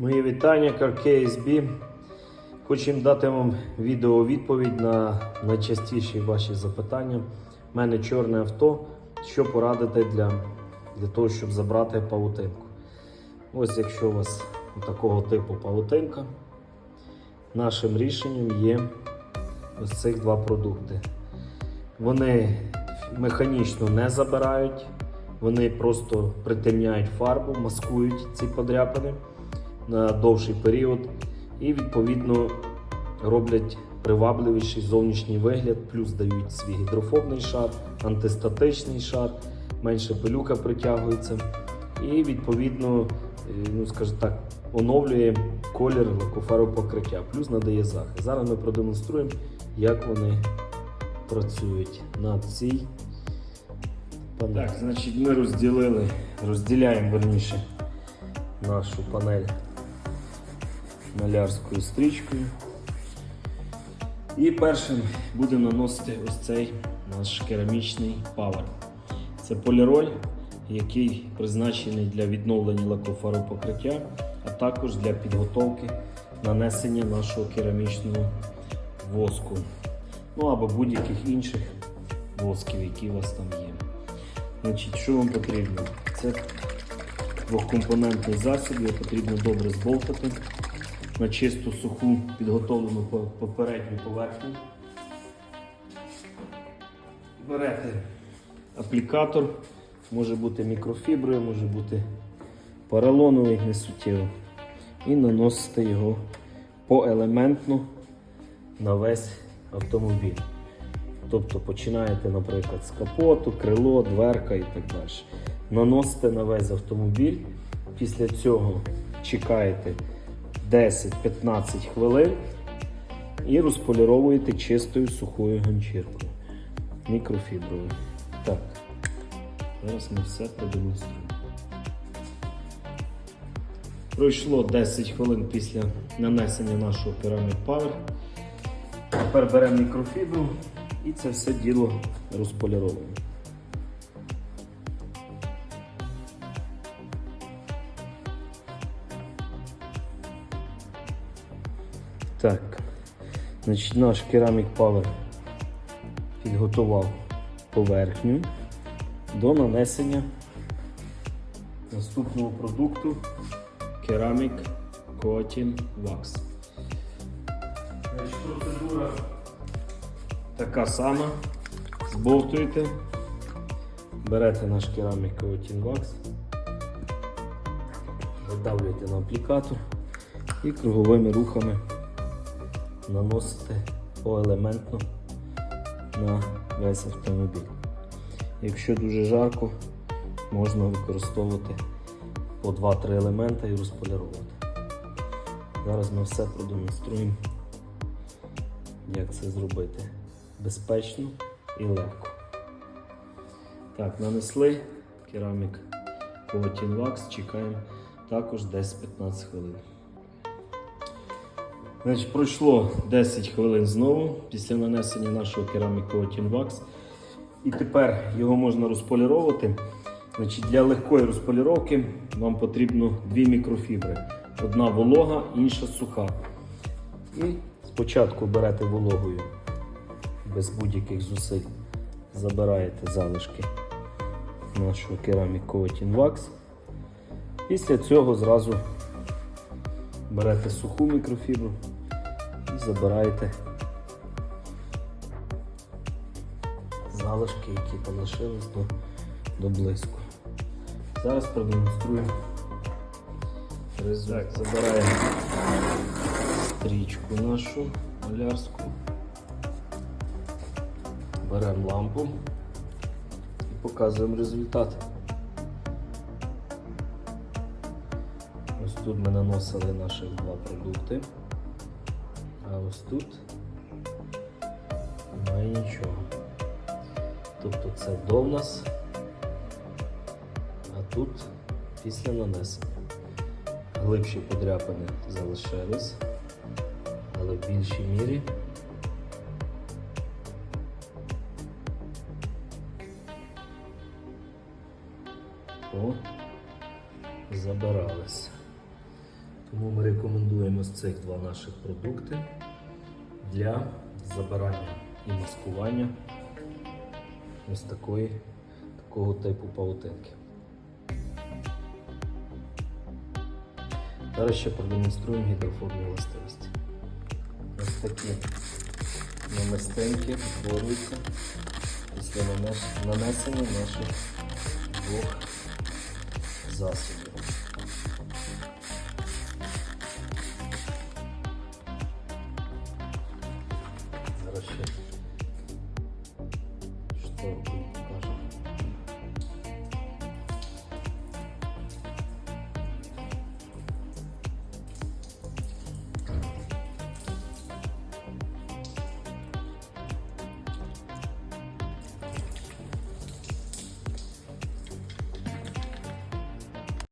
Мої вітання, KSB. Хочемо дати вам відео відповідь на найчастіші ваші запитання. У мене чорне авто. Що порадити для, для того, щоб забрати павутинку? Ось якщо у вас такого типу павутинка, нашим рішенням є ось цих два продукти. Вони механічно не забирають, вони просто притемняють фарбу, маскують ці подряпини на довший період і відповідно роблять привабливіший зовнішній вигляд, плюс дають свій гідрофобний шар, антистатичний шар, менше пилюка притягується і відповідно, е, ну скажімо так, оновлює колір лакофаропокриття, плюс надає захист. Зараз ми продемонструємо, як вони працюють на цій панелі. Так, значить, ми розділили, розділяємо верніше нашу панель малярською стрічкою. І першим будемо наносити ось цей наш керамічний павер. Це поліроль, який призначений для відновлення лакофаропокриття, а також для підготовки нанесення нашого керамічного воску. Ну або будь-яких інших восків, які у вас там є. Значить, Що вам потрібно? Це двохкомпонентний засіб, його потрібно добре зболтати на чисту суху підготовлену по- попередню поверхню. Берете аплікатор, може бути мікрофіброю, може бути поролоновий, не суттєво. І наносите його поелементно на весь автомобіль. Тобто починаєте, наприклад, з капоту, крило, дверка і так далі. Наносите на весь автомобіль. Після цього чекаєте 10-15 хвилин і розполіровуєте чистою сухою ганчіркою мікрофібровою. Так, зараз ми все продемонструємо. Пройшло 10 хвилин після нанесення нашого Pyramid Power. Тепер беремо мікрофібру і це все діло розполіровуємо. Так, значить, наш Ceramic Power підготував поверхню до нанесення наступного продукту Ceramic Coating Wax. Процедура така сама. Збовтуєте, берете наш Ceramic Coating Wax, видавлюєте на аплікатор і круговими рухами наносите поелементно на весь автомобіль. Якщо дуже жарко, можна використовувати по 2-3 елемента і розполіровувати. Зараз ми все продемонструємо, як це зробити безпечно і легко. Так, нанесли керамік Coating Wax, чекаємо також 10-15 хвилин. Значить, пройшло 10 хвилин знову після нанесення нашого Coating Wax. І тепер його можна розполіровувати. Значить, для легкої розполіровки вам потрібно дві мікрофібри. Одна волога, інша суха. І спочатку берете вологою без будь-яких зусиль. Забираєте залишки нашого Coating Wax. Після цього зразу берете суху мікрофібру і забираєте залишки, які там лишились до, до блиску. Зараз продемонструємо результат. Так, забираємо стрічку нашу малярську, беремо лампу і показуємо результат. Ось тут ми наносили наші два продукти. А ось тут немає нічого. Тобто це до нас, а тут після нанесення. Глибші подряпини залишились, але в більшій мірі. О, забиралися. Тому ми рекомендуємо з цих два наших продукти для забирання і маскування ось такої, такого типу павутинки. Зараз ще продемонструємо гідрофобні властивості. Ось такі намистинки утворюються після нанесення наших двох засобів. Thank you.